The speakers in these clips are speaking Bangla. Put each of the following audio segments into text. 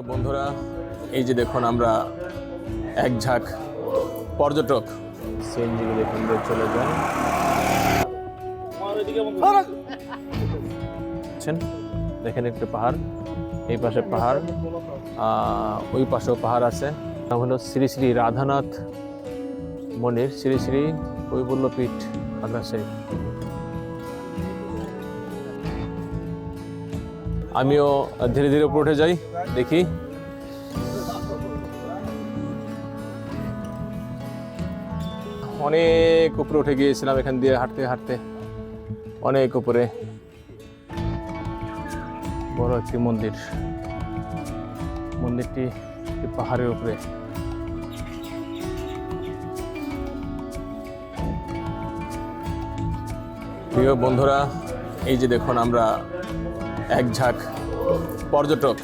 প্রিয় বন্ধুরা, এই যে দেখুন আমরা এক ঝাঁক পর্যটক সিএনজিগুলো এখান দিয়ে চলে দেখছেন? দেখেন একটু পাহাড়, এই পাশে পাহাড় ওই পাশেও পাহাড় আছে। নাম হলো শ্রী শ্রী রাধানাথ মন্দির শ্রী শ্রী কৈবল্যপীঠ খাগড়াছড়ি আমিও ধীরে ধীরে উপরে উঠে যাই, দেখি। অনেক উপরে উঠে গিয়েছিলাম এখান দিয়ে হাঁটতে হাঁটতে। অনেক উপরে। বড় একটি মন্দির। মন্দিরটি পাহাড়ের উপরে। প্রিয় বন্ধুরা, এই যে দেখুন আমরা এক ঝাঁক পর্যটক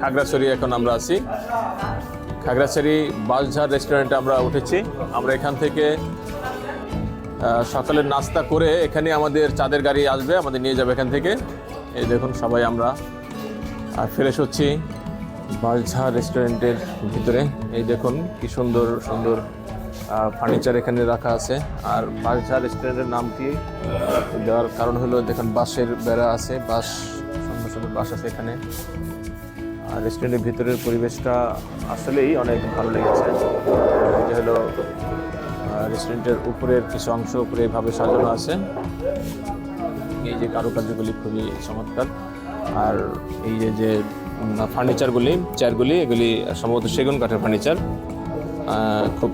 খাগড়াছড়ি এখন আমরা আছি। খাগড়াছড়ি বাসঝাড় রেস্টুরেন্টে আমরা উঠেছি। আমরা এখান থেকে সকালের নাস্তা করে এখানে আমাদের চাঁদের গাড়ি আসবে, আমাদের নিয়ে যাবে এখান থেকে। এই দেখুন সবাই আমরা। আর ফ্রেশ হচ্ছি বাসঝাড় রেস্টুরেন্টের ভিতরে। এই দেখুন কি সুন্দর সুন্দর ফার্নিচার এখানে রাখা আছে। আর বাসঝাড় রেস্টুরেন্টের নামটি দেওয়ার কারণ হলো, দেখুন বাঁশের বেড়া আছে, বাঁশ সুন্দর আছে এখানে। আর রেস্টুরেন্টের ভিতরের পরিবেশটা আসলেই অনেক ভালো লেগেছে। এটা হলো রেস্টুরেন্টের উপরের কিছু অংশ, উপরে এভাবে সাজানো আছে। এই যে কারুকার্যগুলি খুবই চমৎকার। আর এই যে যে ফার্নিচারগুলি, চেয়ারগুলি, এগুলি সম্ভবত সেগুন কাঠের ফার্নিচার। খুব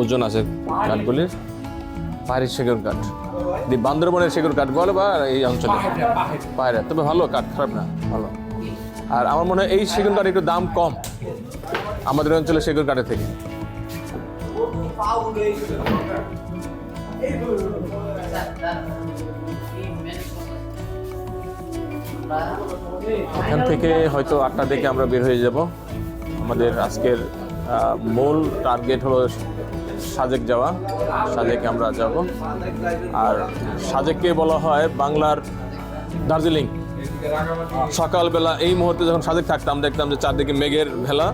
ওজন আছে কাঠগুলির। পাহাড়ি সেগুন কাঠ। বান্দরবনের সেগুন কাঠ বলে বা এই অঞ্চলে? পাহাড়ে তবে ভালো কাঠ খারাপ না ভালো। আর আমার মনে হয় এই সেগুন কাঠ একটু দাম কম আমাদের অঞ্চলে সেগুন কাঠের থেকে। এখান থেকে হয়তো আটটা দিকে আমরা বের হয়ে যাব। আমাদের আজকের মূল টার্গেট হলো সাজেক যাওয়া, সাজেকে আমরা যাব। আর সাজেককে বলা হয় বাংলার দার্জিলিং। সকালবেলা এই মুহূর্তে যখন সাজেক থাকতাম, দেখতাম যে চারদিকে মেঘের ভেলা।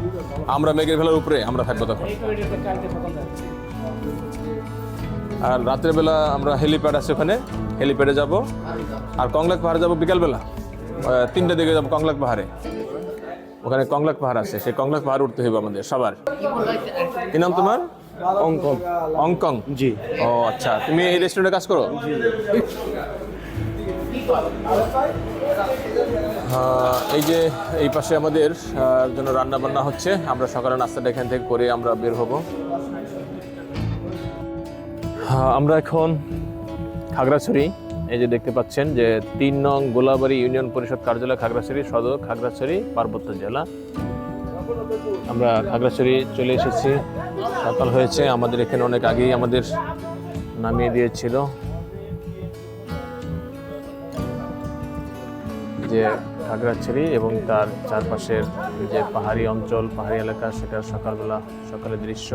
আমরা মেঘের ভেলার উপরে আমরা থাকব তখন। আর রাত্রের বেলা আমরা হেলিপ্যাড আছে ওখানে, হেলিপ্যাডে যাব। আর কংলাক পাহাড়ে যাব বিকালবেলা। তিনটে দিকে যাব কংলাক পাহাড়ে। ওখানে কংলাক পাহাড় আছে, সেই কংলাক পাহাড় উঠতে হবে আমাদের সবার। কি নাম তোমার? অঙ্কং অঙ্কং জি। ও আচ্ছা। তুমি এই রেস্টুরেন্টে কাজ করো? এই যে এই পাশে আমাদের জন্য রান্না বান্না হচ্ছে। আমরা সকালে নাস্তাটা এখান থেকে করে আমরা বের হব। হ্যাঁ, আমরা এখন খাগড়াছড়ি। এই যে দেখতে পাচ্ছেন যে তিন নং গোলাবাড়ি ইউনিয়ন পরিষদ কার্যালয় খাগড়াছড়ি সদর খাগড়াছড়ি পার্বত্য জেলা। আমরা খাগড়াছড়ি চলে এসেছি। সকাল হয়েছে, আমাদের এখানে অনেক আগেই আমাদের নামিয়ে দিয়েছিল। যে খাগড়াছড়ি এবং তার চারপাশের যে পাহাড়ি অঞ্চল, পাহাড়ি এলাকা, সেটা সকালবেলা, সকালের দৃশ্য।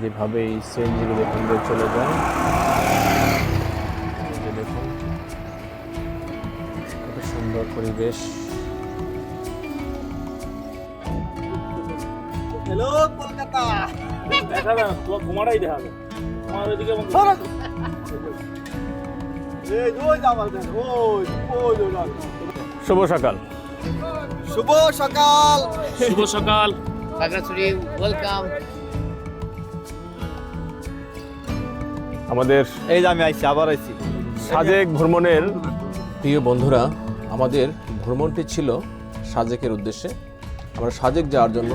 যেভাবে এই সিএনজিগুলো এখান দিয়ে চলে যায় দেখুন, কত সুন্দর পরিবেশ। তোমার ঘুমাটাই দেখা যাবে তোমার ওইদিকে। শুভ সকাল। শুভ সকাল। শুভ সকাল। খাগড়াছড়ি ওয়েলকাম আমাদের এই যে আমি আইছি আবার আইছি। সাজেক ভ্রমণের প্রিয় বন্ধুরা আমাদের ভ্রমণটি ছিল সাজেকের উদ্দেশ্যে। আমরা সাজেক যাওয়ার জন্য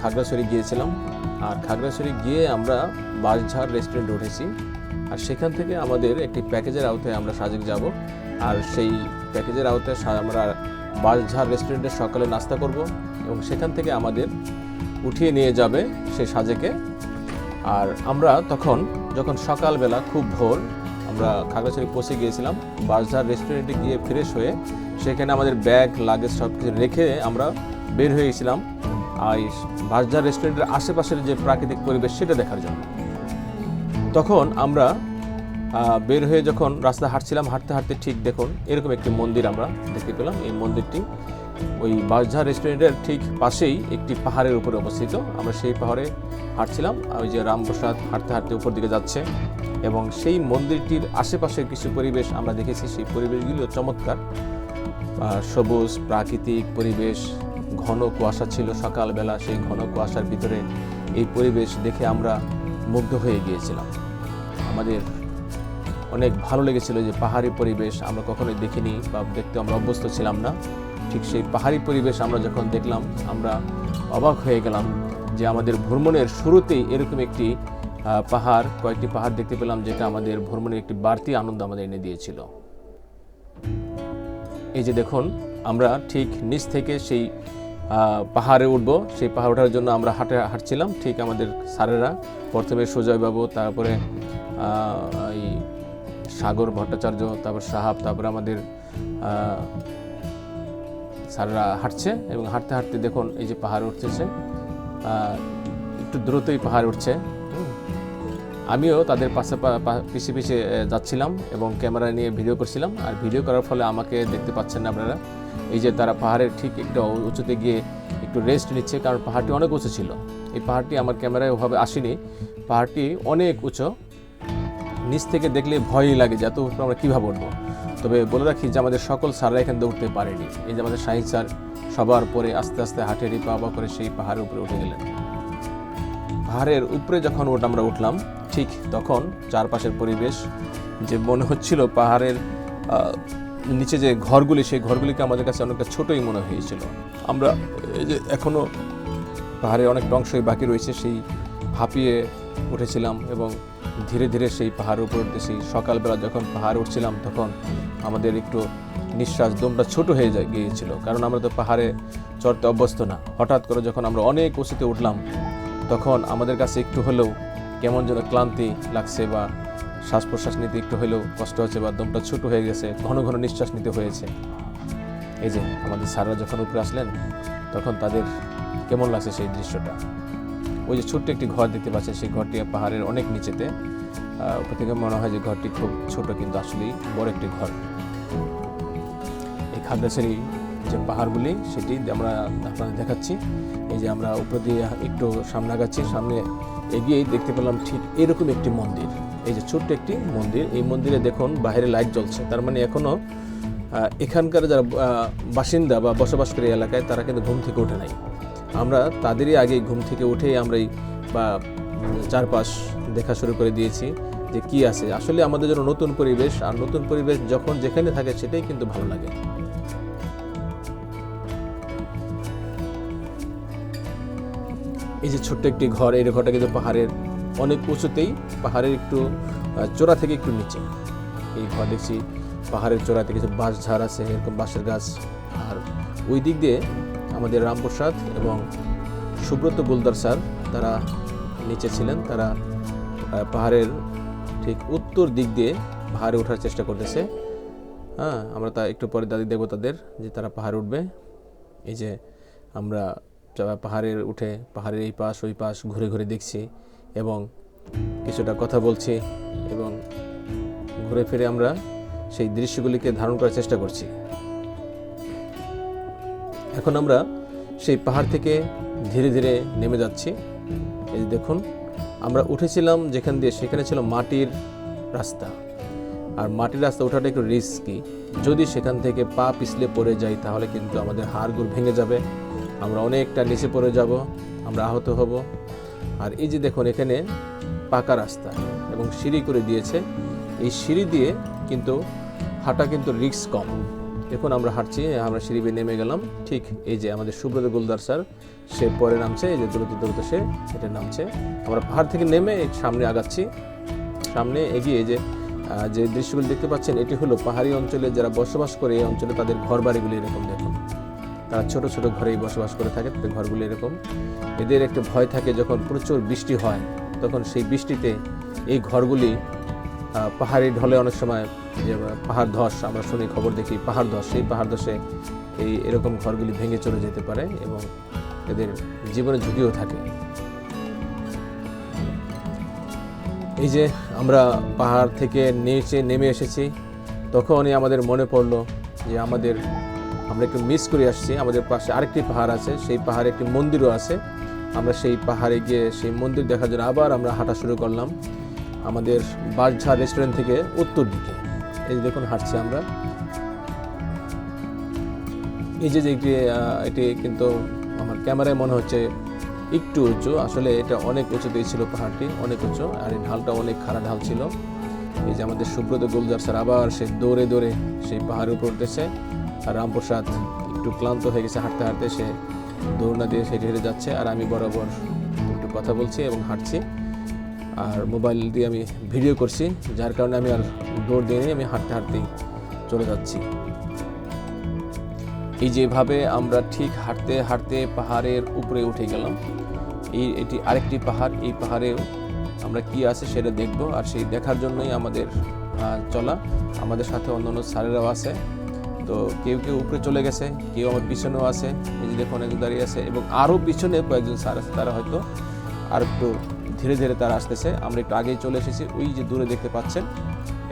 খাগড়াছড়ি গিয়েছিলাম। আর খাগড়াছড়ি গিয়ে আমরা বাঁশঝাড় রেস্টুরেন্টে উঠেছি। আর সেখান থেকে আমাদের একটি প্যাকেজের আওতায় আমরা সাজেক যাব। আর সেই প্যাকেজের আওতায় আমরা বাঁশঝাড় রেস্টুরেন্টে সকালে নাস্তা করব এবং সেখান থেকে আমাদের উঠিয়ে নিয়ে যাবে সে সাজেকে। আর আমরা তখন, যখন সকালবেলা খুব ভোর আমরা খাগড়াছড়ি পৌঁছে গিয়েছিলাম বাসধার রেস্টুরেন্টে গিয়ে ফ্রেশ হয়ে সেখানে আমাদের ব্যাগ লাগেজ সব কিছু রেখে আমরা বের হয়ে বাসধার রেস্টুরেন্টের আশেপাশের যে প্রাকৃতিক পরিবেশ, সেটা দেখার জন্য। তখন আমরা বের হয়ে যখন রাস্তা হাঁটছিলাম, হাঁটতে হাঁটতে ঠিক দেখুন, এরকম একটি মন্দির আমরা দেখতে পেলাম। এই মন্দিরটি ওই বাসঝাড় রেস্টুরেন্টের ঠিক পাশেই একটি পাহাড়ের উপরে অবস্থিত। আমরা সেই পাহাড়ে হাঁটছিলাম। ওই যে রামপ্রসাদ হাঁটতে হাঁটতে উপর দিকে যাচ্ছে এবং সেই মন্দিরটির আশেপাশের কিছু পরিবেশ আমরা দেখেছি। সেই পরিবেশগুলিও চমৎকার। সবুজ প্রাকৃতিক পরিবেশ ঘন কুয়াশা ছিল সকালবেলা, সেই ঘন কুয়াশার ভিতরে এই পরিবেশ দেখে আমরা মুগ্ধ হয়ে গিয়েছিলাম। আমাদের অনেক ভালো লেগেছিল যে পাহাড়ি পরিবেশ আমরা কখনোই দেখিনি বা দেখতে আমরা অভ্যস্ত ছিলাম না। ঠিক সেই পাহাড়ি পরিবেশ আমরা যখন দেখলাম, আমরা অবাক হয়ে গেলাম যে আমাদের ভ্রমণের শুরুতেই এরকম একটি পাহাড়, কয়েকটি পাহাড় দেখতে পেলাম যেটা আমাদের ভ্রমণের একটি বাড়তি আনন্দ আমাদের এনে দিয়েছিল। এই যে দেখুন আমরা ঠিক নিচ থেকে সেই পাহাড়ে উঠবো। সেই পাহাড় ওঠার জন্য আমরা হাঁটে, হাঁটছিলাম। ঠিক আমাদের স্যারেরা, প্রথমে সুজয়বাবু, তারপরে এই সাগর ভট্টাচার্য, তারপর সাহাব, তারপরে আমাদের স্যাররা হাঁটছে এবং হাঁটতে হাঁটতে দেখুন এই যে পাহাড় উঠতেছে। একটু দ্রুতই পাহাড় উঠছে। আমিও তাদের পাশে, পা- পা- পিছে পিছে যাচ্ছিলাম এবং ক্যামেরা নিয়ে ভিডিও করছিলাম। আর ভিডিও করার ফলে আমাকে দেখতে পাচ্ছেন না আপনারা। এই যে তারা পাহাড়ের ঠিক একটু উঁচুতে গিয়ে একটু রেস্ট নিচ্ছে, কারণ পাহাড়টি অনেক উঁচু ছিল। এই পাহাড়টি আমার ক্যামেরায় ওভাবে আসেনি। পাহাড়টি অনেক উঁচু। নিচ থেকে দেখলে ভয়ই লাগে যে এত আমরা কীভাবে উঠবো। তবে বলে রাখি যে আমাদের সকল স্যাররা এখানে উঠতে পারেনি। এই যে আমাদের শাহিন স্যার সবার পরে আস্তে আস্তে হাঁটে পা পা করে সেই পাহাড়ের উপরে উঠে গেলেন। পাহাড়ের উপরে যখন ওটা আমরা উঠলাম, ঠিক তখন চারপাশের পরিবেশ যে মনে হচ্ছিল পাহাড়ের নিচে যে ঘরগুলি, সেই ঘরগুলিকে আমাদের কাছে অনেকটা ছোটই মনে হয়েছিল। আমরা এই যে এখনও পাহাড়ে অনেক অংশই বাকি রয়েছে, সেই হাঁপিয়ে উঠেছিলাম এবং ধীরে ধীরে সেই পাহাড়ের উপর সেই সকালবেলা যখন পাহাড় উঠছিলাম, তখন আমাদের একটু নিঃশ্বাস দমটা ছোট হয়ে যায়, গিয়েছিল। কারণ আমরা তো পাহাড়ে চড়তে অভ্যস্ত না। হঠাৎ করে যখন আমরা অনেক উঁচুতে উঠলাম, তখন আমাদের কাছে একটু হলেও কেমন যেন ক্লান্তি লাগছে বা শ্বাস প্রশ্বাস নিতে একটু হলেও কষ্ট হচ্ছে বা দমটা ছোট হয়ে গেছে, ঘন ঘন নিঃশ্বাস নিতে হয়েছে। এই যে আমাদের স্যাররা যখন উপরে আসলেন, তখন তাদের কেমন লাগছে সেই দৃশ্যটা? ওই যে ছোট্ট একটি ঘর দেখতে পাচ্ছেন, সেই ঘরটি পাহাড়ের অনেক নিচেতে। উপর থেকে মনে হয় যে ঘরটি খুব ছোট, কিন্তু আসলেই বড় একটি ঘর। এই খাগড়াছড়ি যে পাহাড়গুলি, সেটি আমরা আপনাদের দেখাচ্ছি। এই যে আমরা উপর দিয়ে একটু সামনে আগাচ্ছি, সামনে এগিয়েই দেখতে পেলাম ঠিক এরকম একটি মন্দির। এই যে ছোট্ট একটি মন্দির, এই মন্দিরে দেখুন বাইরে লাইট জ্বলছে। তার মানে এখনও এখানকার যারা বাসিন্দা বা বসবাসকারী এলাকায় তারা কিন্তু ঘুম থেকে ওঠে নাই। আমরা তাদেরই আগে ঘুম থেকে উঠেই আমরা এই বা চারপাশ দেখা শুরু করে দিয়েছি যে কি আছে। আসলে আমাদের জন্য নতুন পরিবেশ, আর নতুন পরিবেশ যখন যেখানে থাকে সেটাই কিন্তু ভালো লাগে। এই যে ছোট্ট একটি ঘর, এই ঘরটা কিন্তু পাহাড়ের অনেক উঁচুতেই পাহাড়ের একটু চোরা থেকে একটু নিচে। এই ঘর দেখছি পাহাড়ের চূড়াতে কিছু বাঁশ ঝাড় আছে, এরকম বাঁশের গাছ। আর ওই দিক দিয়ে আমাদের রামপ্রসাদ এবং সুব্রত গুলদার স্যার, তারা নিচে ছিলেন। তারা পাহাড়ের ঠিক উত্তর দিক দিয়ে পাহাড়ে ওঠার চেষ্টা করতেছে। হ্যাঁ আমরা তা একটু পরে দাদি দেখব তাদের যে তারা পাহাড়ে উঠবে। এই যে আমরা পাহাড়ের উঠে পাহাড়ের এই পাশ, ওই পাশ ঘুরে ঘুরে দেখছি। এবং কিছুটা কথা বলছি এবং ঘুরে ফিরে আমরা সেই দৃশ্যগুলিকে ধারণ করার চেষ্টা করছি। এখন আমরা সেই পাহাড় থেকে ধীরে ধীরে নেমে যাচ্ছি। এই দেখুন, আমরা উঠেছিলাম যেখান দিয়ে, সেখানে ছিল মাটির রাস্তা। আর মাটির রাস্তা ওঠাটা একটু রিস্কি যদি সেখান থেকে পা পিছলে পড়ে যাই, তাহলে কিন্তু আমাদের হাড়গুড় ভেঙে যাবে। আমরা অনেকটা নিচে পড়ে যাব, আমরা আহত হব। আর এই যে দেখুন, এখানে পাকা রাস্তা এবং সিঁড়ি করে দিয়েছে। এই সিঁড়ি দিয়ে কিন্তু হাঁটা কিন্তু রিক্স কম। দেখুন, আমরা হাঁটছি, আমরা সিঁড়ি বেয়ে নেমে গেলাম। ঠিক এই যে আমাদের সুব্রত গোলদার স্যার, সে পরে নামছে, এই যে দ্রুত দ্রুত সে এটা নামছে। আমরা পাহাড় থেকে নেমে সামনে আগাচ্ছি। সামনে এগিয়ে যে যে দৃশ্যগুলি দেখতে পাচ্ছেন, এটি হলো পাহাড়ি অঞ্চলে যারা বসবাস করে, এই অঞ্চলে তাদের ঘর বাড়িগুলি এরকম দেখুন। তারা ছোট ছোট ঘরেই বসবাস করে থাকে, তাদের ঘরগুলি এরকম। এদের একটা ভয় থাকে যখন প্রচুর বৃষ্টি হয়, তখন সেই বৃষ্টিতে এই ঘরগুলি পাহাড়ি ঢলে অনেক সময় যে পাহাড় ধস, আমরা শুনি খবর দেখি পাহাড় ধস, সেই পাহাড় ধসে এই এরকম ঘরগুলি ভেঙে চলে যেতে পারে এবং এদের জীবনে ঝুঁকিও থাকে। এই যে আমরা পাহাড় থেকে নিচে নেমে এসেছি, তখনই আমাদের মনে পড়ল যে আমাদের আমরা একটু মিস করে আসছি। আমাদের পাশে আরেকটি পাহাড় আছে, সেই পাহাড়ে একটি মন্দিরও আছে। আমরা সেই পাহাড়ে গিয়ে সেই মন্দির দেখার জন্য আবার আমরা হাঁটা শুরু করলাম আমাদের বাঁশঝাড় রেস্টুরেন্ট থেকে উত্তর দিকে। এই যে দেখুন, হাঁটছি আমরা। এই যে একটি এটি কিন্তু আমার ক্যামেরায় মনে হচ্ছে একটু উঁচু। আসলে এটা অনেক উঁচুতেই ছিল পাহাড়টি, অনেক উঁচু, আর এই ঢালটা অনেক খাড়া ঢাল ছিল। এই যে আমাদের সুব্রত গোলজার স্যার আবার সে দৌড়ে দৌড়ে সেই পাহাড়ের উপর উঠতেছে আর রামপ্রসাদ একটু ক্লান্ত হয়ে গেছে, হাঁটতে হাঁটতে সে দৌড়না দিয়ে সে হেঁটে যাচ্ছে আর আমি বরাবর একটু কথা বলছি এবং হাঁটছি আর মোবাইল দিয়ে আমি ভিডিও করছি, যার কারণে আমি আর দৌড় দিয়ে আমি হাঁটতে হাঁটতেই চলে যাচ্ছি। এই যেভাবে আমরা ঠিক হাঁটতে হাঁটতে পাহাড়ের উপরে উঠে গেলাম, এই এটি আরেকটি পাহাড়, এই পাহাড়ে আমরা কি আছে সেটা দেখব আর সেই দেখার জন্যই আমাদের চলা। আমাদের সাথে অন্যান্য স্যারেরাও আছে। তো কেউ কেউ উপরে চলে গেছে, কেউ আমার পিছনেও আছে, এই যে দাঁড়িয়ে আছে এবং আরও পিছনে কয়েকজন স্যার আছে, তারা হয়তো আর একটু ধীরে ধীরে তারা আসতেছে। আমরা একটু আগেই চলে এসেছি, ওই যে দূরে দেখতে পাচ্ছেন,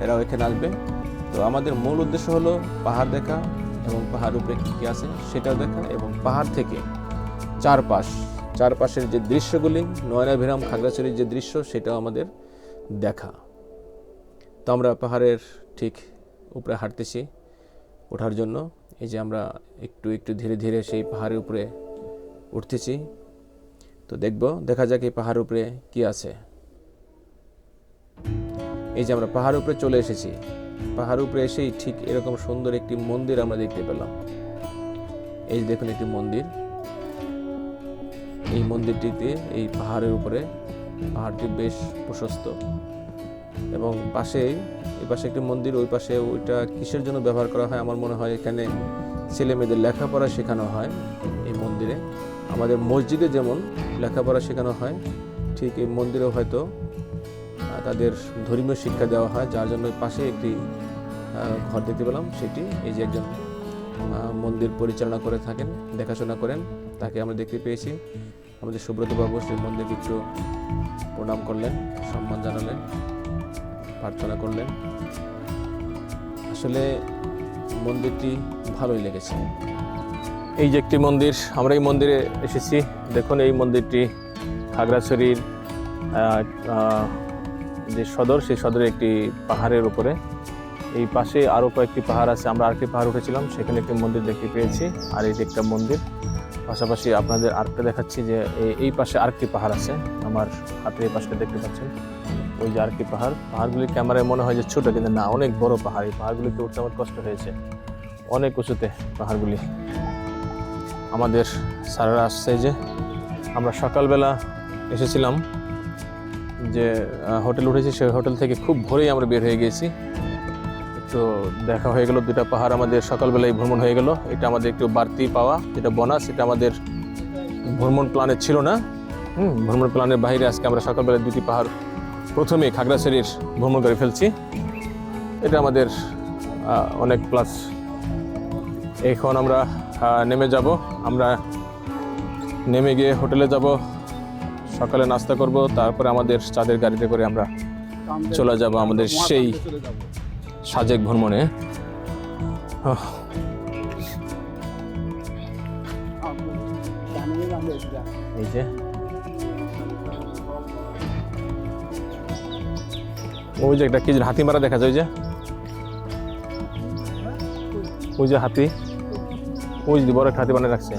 এরাও এখানে আসবে। তো আমাদের মূল উদ্দেশ্য হলো পাহাড় দেখা এবং পাহাড় উপরে কী কী আছে সেটাও দেখা এবং পাহাড় থেকে চারপাশ, চারপাশের যে দৃশ্যগুলি, নয়নাভিরাম খাগড়াছড়ির যে দৃশ্য সেটাও আমাদের দেখা। তো আমরা পাহাড়ের ঠিক উপরে হাঁটতেছি। ওঠার জন্য। এই যে আমরা একটু একটু ধীরে ধীরে সেই পাহাড়ের উপরে উঠতেছি। তো দেখব, দেখা যাক এই পাহাড়ের উপরে কি আছে। এই যে আমরা পাহাড়ের উপরে চলে এসেছি। পাহাড়ের উপরে এসেই ঠিক এরকম সুন্দর একটি মন্দির আমরা দেখতে পেলাম। এই যে দেখুন একটি মন্দির। এই মন্দিরটিতে এই পাহাড়ের উপরে, পাহাড়টি বেশ প্রশস্ত। এবং পাশে এই পাশে একটি মন্দির, ওই পাশে ওইটা কিসের জন্য ব্যবহার করা হয় আমার মনে হয় এখানে ছেলে মেয়েদের লেখাপড়া শেখানো হয় এই মন্দিরে। আমাদের মসজিদে যেমন লেখাপড়া শেখানো হয়, ঠিক এই মন্দিরেও হয়তো তাদের ধর্মীয় শিক্ষা দেওয়া হয়, যার জন্য পাশে একটি ঘর দেখতে পেলাম, সেটি এই যে একজন মন্দির পরিচালনা করে থাকেন, দেখাশোনা করেন, তাকে আমরা দেখতে পেয়েছি। আমাদের সুব্রত বাবু সেই মন্দিরকে একটু প্রণাম করলেন, সম্মান জানালেন। প্রার্থনা করলেন। আসলে মন্দিরটি ভালোই লেগেছে। এই যে একটি মন্দির, আমরা এই মন্দিরে এসেছি। দেখুন, এই মন্দিরটি খাগড়াছড়ির যে সদর, সেই সদরের একটি পাহাড়ের উপরে। এই পাশে আরও কয়েকটি পাহাড় আছে। আমরা আরেকটি পাহাড় উঠেছিলাম, সেখানে একটি মন্দির দেখতে পেয়েছি। আর এই যে একটা মন্দির, পাশাপাশি আপনাদের আরেকটা দেখাচ্ছি যে এই- পাশে আরেকটি পাহাড় আছে। আমার হাতের এই পাশটা দেখতে পাচ্ছেন। ওই যে আরেকটি পাহাড় পাহাড়গুলি ক্যামেরায় মনে হয় যে ছোটো, কিন্তু না, অনেক বড় পাহাড়। এই পাহাড়গুলিতে উঠতে আমার কষ্ট হয়েছে। অনেক উঁচুতে পাহাড়গুলি। আমাদের স্যারেরা আসছে যে। আমরা সকালবেলা এসেছিলাম যে হোটেল উঠেছি, সেই হোটেল থেকে খুব ভোরেই আমরা বের হয়ে গিয়েছি তো দেখা হয়ে গেল, দুটা পাহাড় আমাদের সকালবেলায় ভ্রমণ হয়ে গেল। এটা আমাদের একটু বাড়তি পাওয়া, যেটা বোনাস, এটা আমাদের ভ্রমণ প্ল্যানে ছিল না। হুম, ভ্রমণ প্ল্যানের বাইরে আজকে আমরা সকালবেলায় দুটি পাহাড় প্রথমে খাগড়াছড়ির ভ্রমণ করে ফেলছি। এটা আমাদের অনেক প্লাস এখন আমরা নেমে যাব। আমরা নেমে গিয়ে হোটেলে যাব, সকালে নাস্তা করব, তারপরে আমাদের চাঁদের গাড়িতে করে আমরা চলে যাব আমাদের সেই সাজেক ভ্রমণে। এই যে। ওই যে একটা কি হাতি মারা দেখা যায় ওই যে। ওই যে হাতি। ওই যে বড় একটা হাতি বানিয়ে রাখছে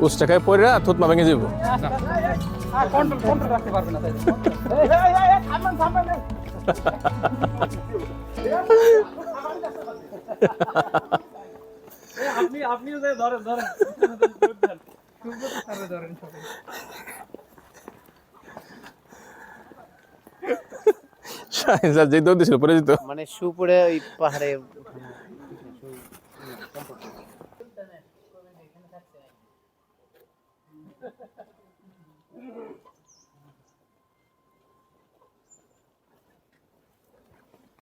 উস টাকায় পড়ে থুতমা ভেঙে যাব না আপনি আপনিও ধরেন ধরেন। ধরেন শাহিন স্যার দিয়েছিল মানে সুপুরে ওই পাহাড়ে